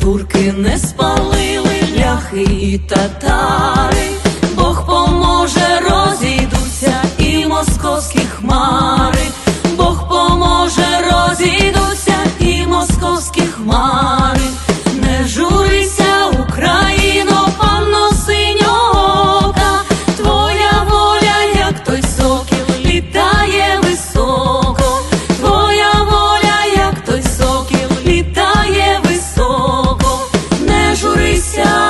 турки не спалили ляхи і татари, Бог поможе, розійдуться і московські хмари. canción.